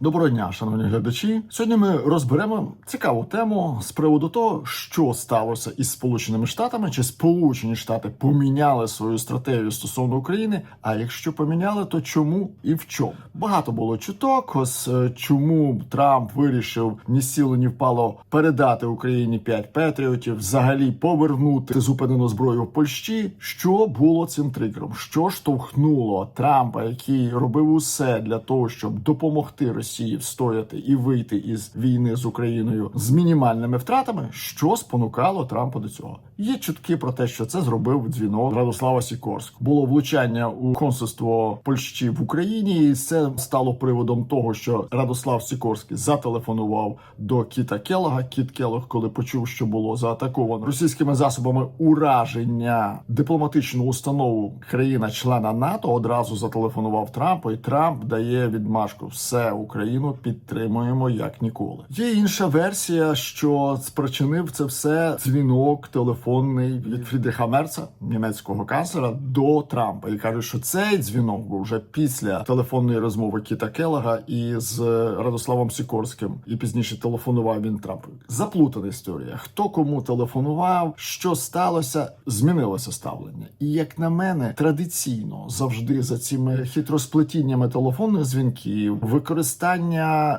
Доброго дня, шановні глядачі. Сьогодні ми розберемо цікаву тему з приводу того, що сталося із Сполученими Штатами, чи Сполучені Штати поміняли свою стратегію стосовно України. А якщо поміняли, то чому і в чому? Багато було чуток. Ось е, чому Трамп вирішив ні сіло, ні впало передати Україні 5 патріотів, взагалі повернути зупинену зброю в Польщі. Що було цим тригером? Що штовхнуло Трампа, який робив усе для того, щоб допомогти Росії встояти і вийти із війни з Україною з мінімальними втратами, що спонукало Трампа до цього. Є чутки про те, що це зробив дзвінок Радослава Сікорськ. Було влучання у консульство Польщі в Україні, і це стало приводом того, що Радослав Сікорський зателефонував до Кіта Келога. Кіт Келог, коли почув, що було заатаковано російськими засобами ураження дипломатичну установу країна-члена НАТО, одразу зателефонував Трампу, і Трамп дає відмашку: все Україну підтримуємо як ніколи. Є інша версія, що спричинив це все дзвінок телефонний від Фрідриха Мерца, німецького канцлера, до Трампа, і каже, що цей дзвінок був вже після телефонної розмови Кіта Келлога із Радославом Сікорським, і пізніше телефонував він Трампу. Заплутана історія. Хто кому телефонував, що сталося, змінилося ставлення. І як на мене, традиційно завжди за цими хитросплетіннями телефонних дзвінків, використання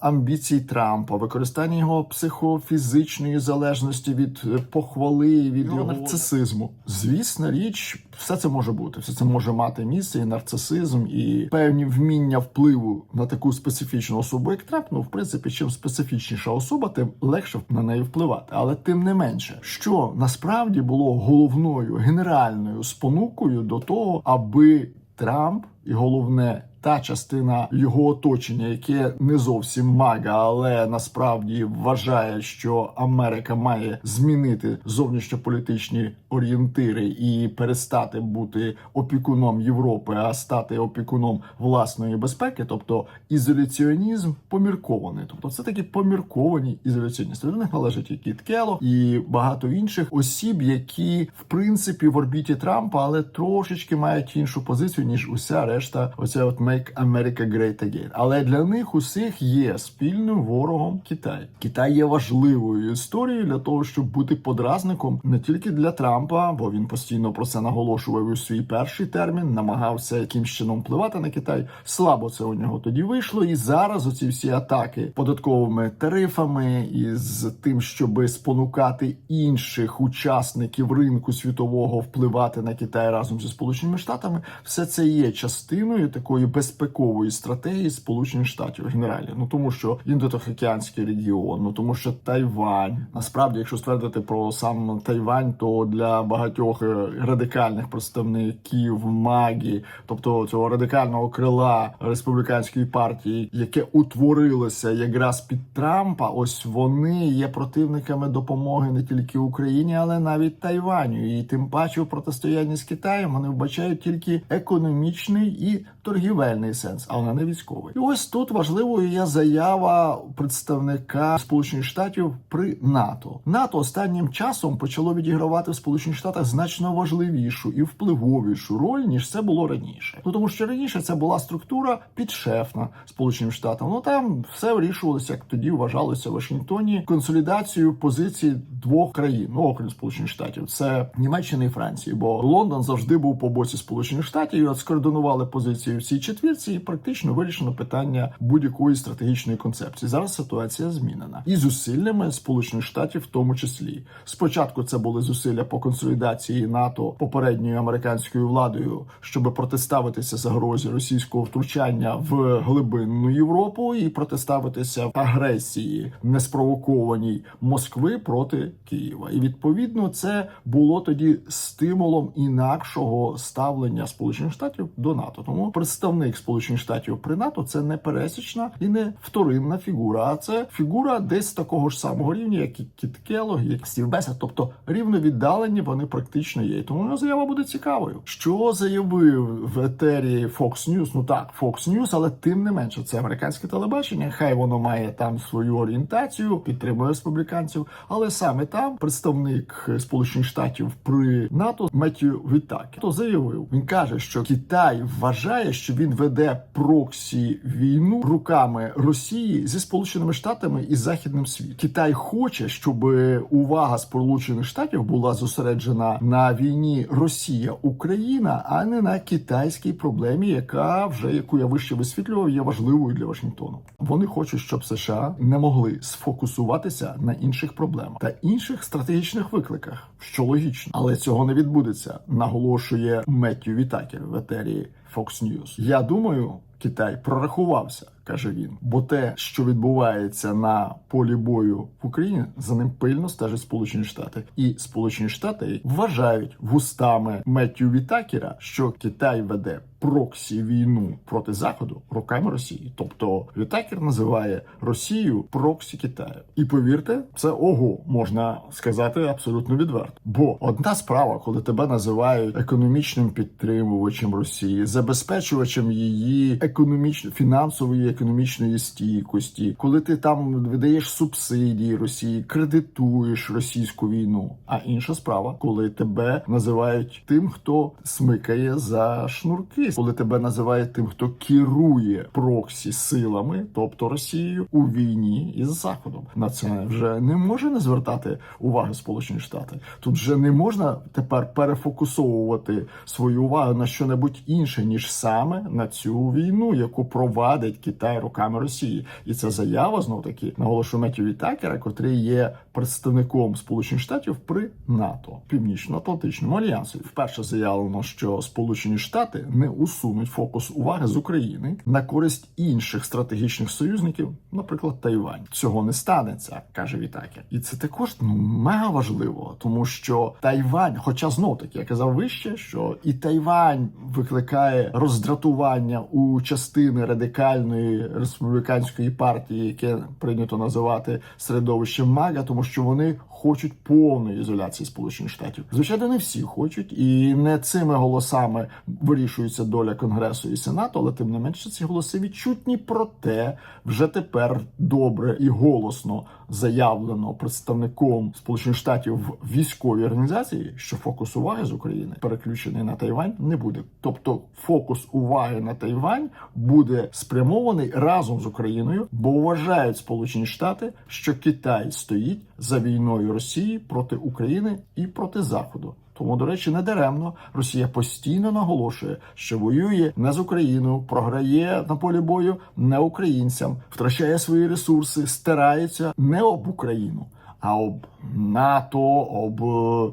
амбіцій Трампа, використання його психофізичної залежності від е, похвали, від його нарцисизму. Звісна річ, все це може бути, все це може мати місце, і нарцисизм, і певні вміння впливу на таку специфічну особу, як Трамп. Ну, в принципі, чим специфічніша особа, тим легше на неї впливати. Але тим не менше, що насправді було головною генеральною спонукою до того, аби Трамп і головне. Та частина його оточення, яке не зовсім мага, але насправді вважає, що Америка має змінити зовнішньополітичні орієнтири і перестати бути опікуном Європи, а стати опікуном власної безпеки, тобто ізоляціонізм поміркований. Тобто, це такі помірковані ізоляціоністи. До них належить і Кіт Келлог, і багато інших осіб, які в принципі в орбіті Трампа, але трошечки мають іншу позицію ніж уся решта. Оця от Make America Great Again. Але для них усіх є спільним ворогом Китай. Китай є важливою історією для того, щоб бути подразником не тільки для Трампа, бо він постійно про це наголошував у свій перший термін, намагався якимсь чином впливати на Китай. Слабо це у нього тоді вийшло. І зараз оці всі атаки податковими тарифами і з тим, щоб спонукати інших учасників ринку світового впливати на Китай разом зі Сполученими Штатами, все це є частиною такої безпекової стратегії Сполучених Штатів генералі. Ну тому що індотихоокеанський регіон, ну тому що Тайвань. Насправді, якщо ствердити про сам Тайвань, то для багатьох е, радикальних представників магі, тобто цього радикального крила республіканської партії, яке утворилося якраз під Трампа, ось вони є противниками допомоги не тільки Україні, але навіть Тайваню. І тим паче в протистоянні з Китаєм вони вбачають тільки економічний і торгівельний сенс, але не військовий. І ось тут важливою є заява представника Сполучених Штатів при НАТО. НАТО останнім часом почало відігравати в Сполучених Штатах значно важливішу і впливовішу роль ніж це було раніше. Ну тому що раніше це була структура підшефна Сполученим Штатам. Ну там все вирішувалося, як тоді вважалося в Вашингтоні консолідацію позицій двох країн, ну окрім Сполучених Штатів, це Німеччини і Франції. Бо Лондон завжди був по боці Сполучених Штатів і скоординували позиції в цій четвірці, практично вирішено питання будь-якої стратегічної концепції. Зараз ситуація змінена і зусиллями Сполучених Штатів, в тому числі. Спочатку це були зусилля по консолідації НАТО попередньою американською владою, щоб протиставитися загрозі російського втручання в глибинну Європу і протиставитися агресії неспровокованій Москви проти Києва. І відповідно це було тоді стимулом інакшого ставлення Сполучених Штатів до НАТО. Тому представник Сполучених Штатів при НАТО це не пересічна і не вторинна фігура, а це фігура десь такого ж самого рівня, як і Кіт Келлог, як Стів Бесет. Тобто рівно віддалені вони практично є. І Тому заява буде цікавою. Що заявив в етері Fox News? Ну так, Fox News, але тим не менше, це американське телебачення. Хай воно має там свою орієнтацію, підтримує республіканців. Але саме там представник Сполучених Штатів при НАТО Меттью Вітак то заявив. Він каже, що Китай вважає, що він веде проксі війну руками Росії зі Сполученими Штатами і Західним світом. Китай хоче, щоб увага Сполучених Штатів була зосереджена на війні Росія-Україна, а не на китайській проблемі, яка вже яку я вище висвітлював, є важливою для Вашингтону. Вони хочуть, щоб США не могли сфокусуватися на інших проблемах та інших стратегічних викликах, що логічно, але цього не відбудеться, наголошує Меттю Вітакер в етері Fox News. Я думаю, Китай прорахувався, каже він, бо те, що відбувається на полі бою в Україні, за ним пильно стежать Сполучені Штати, і Сполучені Штати вважають вустами Меттю Вітакера, що Китай веде проксі війну проти заходу руками Росії. Тобто Вітакер називає Росію проксі Китаю. І повірте, це ого можна сказати абсолютно відверто. Бо одна справа, коли тебе називають економічним підтримувачем Росії, забезпечувачем її економічно фінансової економічної стійкості, коли ти там видаєш субсидії Росії, кредитуєш російську війну. А інша справа, коли тебе називають тим, хто смикає за шнурки, коли тебе називають тим, хто керує проксі силами, тобто Росією, у війні із Заходом. На це вже не може не звертати уваги Сполучені Штати. Тут вже не можна тепер перефокусовувати свою увагу на що-небудь інше ніж саме на цю війну, яку провадить Китай руками Росії, і це заява знов таки наголошую Меттю Вітакера, котрий є представником Сполучених Штатів при НАТО, Північно-Атлантичному альянсі. Вперше заявлено, що Сполучені Штати не усунуть фокус уваги з України на користь інших стратегічних союзників, наприклад, Тайвань. Цього не станеться, каже Вітакер. І це також ну мега важливо, тому що Тайвань, хоча знов таки я казав вище, що і Тайвань викликає роздратування у частини радикальної республіканської партії, яке прийнято називати середовищем МАГА, тому що вони хочуть повної ізоляції Сполучених Штатів. Звичайно, не всі хочуть, і не цими голосами вирішується доля Конгресу і Сенату, але тим не менше ці голоси відчутні. Проте вже тепер добре і голосно заявлено представником Сполучених Штатів військовій організації, що фокус уваги з України переключений на Тайвань не буде. Тобто, фокус уваги на Тайвань буде спрямований разом з Україною, бо вважають Сполучені Штати, що Китай стоїть за війною Росії проти України і проти Заходу. Тому, до речі, не даремно Росія постійно наголошує, що воює не з Україною, програє на полі бою не українцям, втрачає свої ресурси, стирається не об Україну. А об НАТО, об е,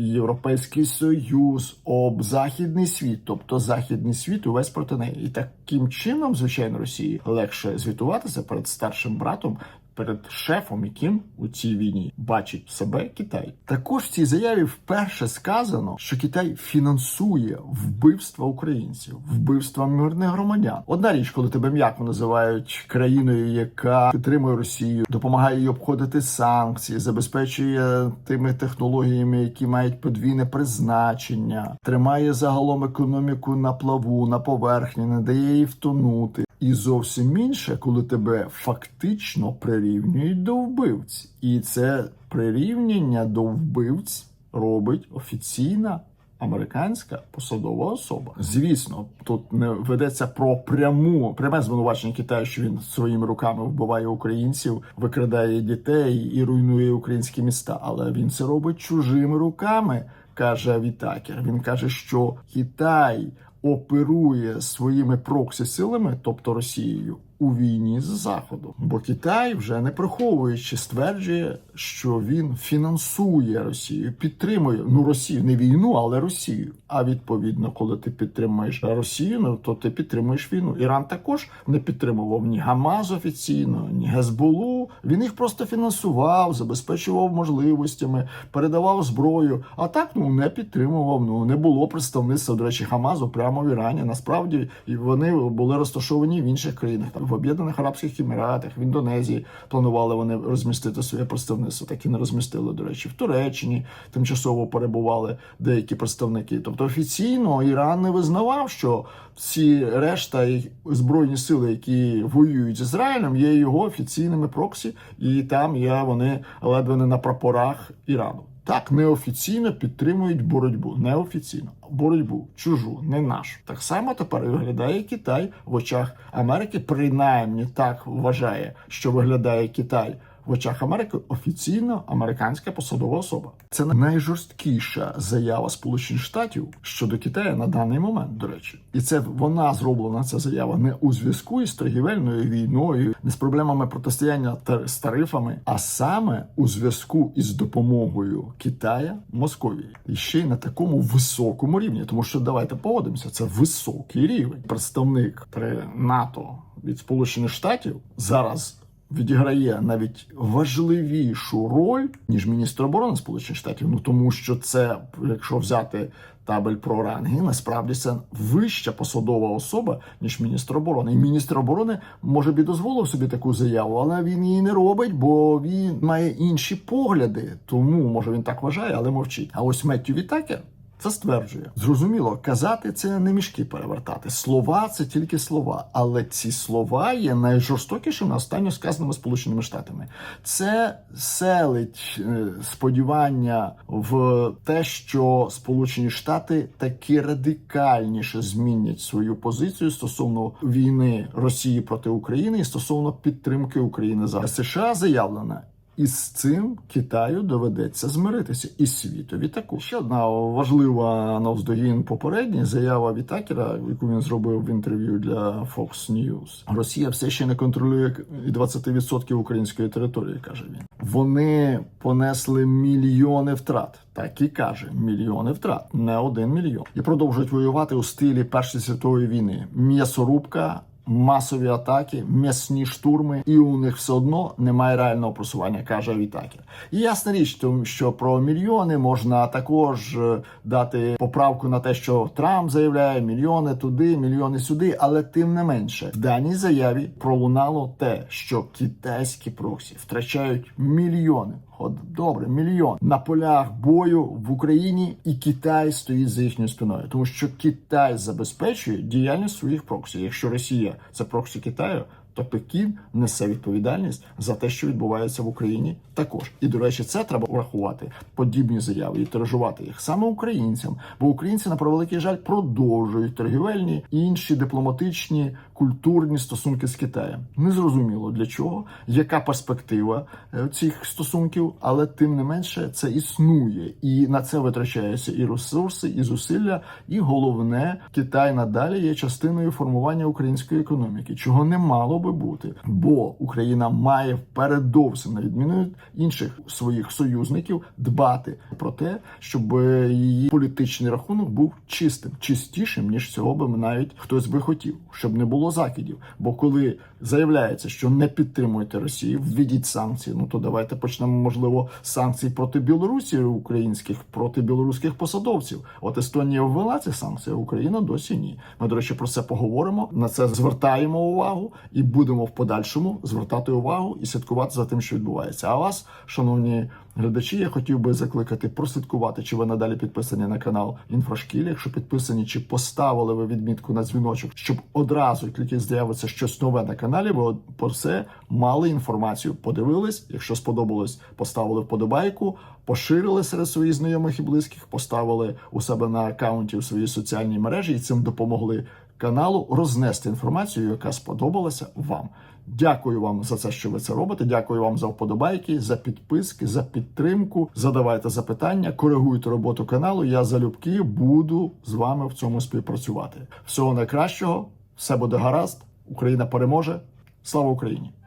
Європейський Союз, об Західний світ, тобто Західний світ увесь проти неї, і таким чином, звичайно, Росії легше звітуватися перед старшим братом, перед шефом, яким у цій війні бачить себе Китай. Також в цій заяві вперше сказано, що Китай фінансує вбивства українців, вбивства мирних громадян. Одна річ, коли тебе м'яко називають країною, яка підтримує Росію, допомагає їй обходити санкції, забезпечує тими технологіями, які мають подвійне призначення, тримає загалом економіку на плаву, на поверхні, не дає їй втонути. І зовсім інше, коли тебе фактично прирівнюють до вбивць, і це прирівняння до вбивць робить офіційна американська посадова особа. Звісно, тут не ведеться про пряму пряме звинувачення Китаю, що він своїми руками вбиває українців, викрадає дітей і руйнує українські міста. Але він це робить чужими руками, каже Вітакер. Він каже, що Китай оперує своїми проксі силами, тобто Росією, у війні з Заходом. Бо Китай вже не приховуючи стверджує, що він фінансує Росію, підтримує ну Росію, не війну, але Росію. А відповідно, коли ти підтримуєш Росію, ну то ти підтримуєш війну. Іран також не підтримував ні Гамаз офіційно, ні Гезболу. Він їх просто фінансував, забезпечував можливостями, передавав зброю. А так ну не підтримував. Ну не було представництва до речі, Хамазу прямо в Ірані. Насправді і вони були розташовані в інших країнах. В Об'єднаних Арабських Еміратах, в Індонезії планували вони розмістити своє представництво. Так і не розмістили. До речі, в Туреччині тимчасово перебували деякі представники. Тобто офіційно Іран не визнавав, що всі решта і збройні сили, які воюють з Ізраїлем, є його офіційними проксі, і там є вони ледве не на прапорах Ірану. Так, неофіційно підтримують боротьбу. Неофіційно боротьбу чужу, не нашу. Так само тепер виглядає Китай в очах Америки. Принаймні так вважає, що виглядає Китай. В очах Америки офіційно американська посадова особа. Це найжорсткіша заява Сполучених Штатів щодо Китаю на даний момент. До речі, і це вона зроблена ця заява не у зв'язку із торгівельною війною, не з проблемами протистояння та- з тарифами, а саме у зв'язку із допомогою Китая Московії, і ще й на такому високому рівні, тому що давайте погодимося, це високий рівень. Представник при НАТО від Сполучених Штатів зараз відіграє навіть важливішу роль ніж міністр оборони Сполучених Штатів. Ну тому що це, якщо взяти табель про ранги, насправді це вища посадова особа ніж міністр оборони. І міністр оборони може б дозволив собі таку заяву, але він її не робить, бо він має інші погляди. Тому може він так вважає, але мовчить. А ось Меттю Вітакер це стверджує. Зрозуміло, казати це не мішки перевертати. Слова це тільки слова. Але ці слова є найжорстокішими останньо сказаними Сполученими Штатами. Це селить е, сподівання в те, що Сполучені Штати таки радикальніше змінять свою позицію стосовно війни Росії проти України і стосовно підтримки України зараз. США заявлено. І з цим Китаю доведеться змиритися, і світові також. Ще одна важлива навздогін попередня заява Вітакера, яку він зробив в інтерв'ю для Fox News. Росія все ще не контролює і 20% української території, каже він. Вони понесли мільйони втрат. Так і каже, мільйони втрат, не один мільйон, і продовжують воювати у стилі Першої світової війни. М'ясорубка масові атаки, м'ясні штурми, і у них все одно немає реального просування, каже Вітакер. І ясна річ, тому що про мільйони можна також е, дати поправку на те, що Трамп заявляє мільйони туди, мільйони сюди, але тим не менше в даній заяві пролунало те, що китайські проксі втрачають мільйони. От добре, мільйон на полях бою в Україні, і Китай стоїть за їхньою спиною, тому що Китай забезпечує діяльність своїх проксі. Якщо Росія це проксі Китаю, то Пекін несе відповідальність за те, що відбувається в Україні, також. І до речі, це треба врахувати подібні заяви і тиражувати їх саме українцям, бо українці на превеликий жаль продовжують торгівельні і інші дипломатичні культурні стосунки з Китаєм. Незрозуміло для чого, яка перспектива е, цих стосунків, але тим не менше це існує, і на це витрачаються і ресурси, і зусилля. І головне, Китай надалі є частиною формування української економіки, чого не мало би бути, бо Україна має передовсім на відміну від інших своїх союзників дбати про те, щоб її політичний рахунок був чистим, чистішим ніж цього би навіть хтось би хотів, щоб не було закидів. Бо коли заявляється, що не підтримуєте Росію, введіть санкції. Ну то давайте почнемо, можливо, з санкцій проти Білорусі українських, проти білоруських посадовців. От Естонія ввела ці санкції, а Україна досі ні. Ми, до речі, про це поговоримо. На це звертаємо увагу і будемо в подальшому звертати увагу і слідкувати за тим, що відбувається. А вас, шановні глядачі, я хотів би закликати прослідкувати, чи ви надалі підписані на канал Інфрашкіль. Якщо підписані, чи поставили ви відмітку на дзвіночок, щоб одразу тільки з'явиться щось нове на каналі. Ви про все мали інформацію. Подивились. Якщо сподобалось, поставили вподобайку, поширили серед своїх знайомих і близьких, поставили у себе на аккаунті у своїй соціальній мережі і цим допомогли каналу рознести інформацію, яка сподобалася вам. Дякую вам за це, що ви це робите. Дякую вам за вподобайки, за підписки, за підтримку. Задавайте запитання, коригуйте роботу каналу. Я залюбки буду з вами в цьому співпрацювати. Всього найкращого, все буде гаразд. Україна переможе. Слава Україні!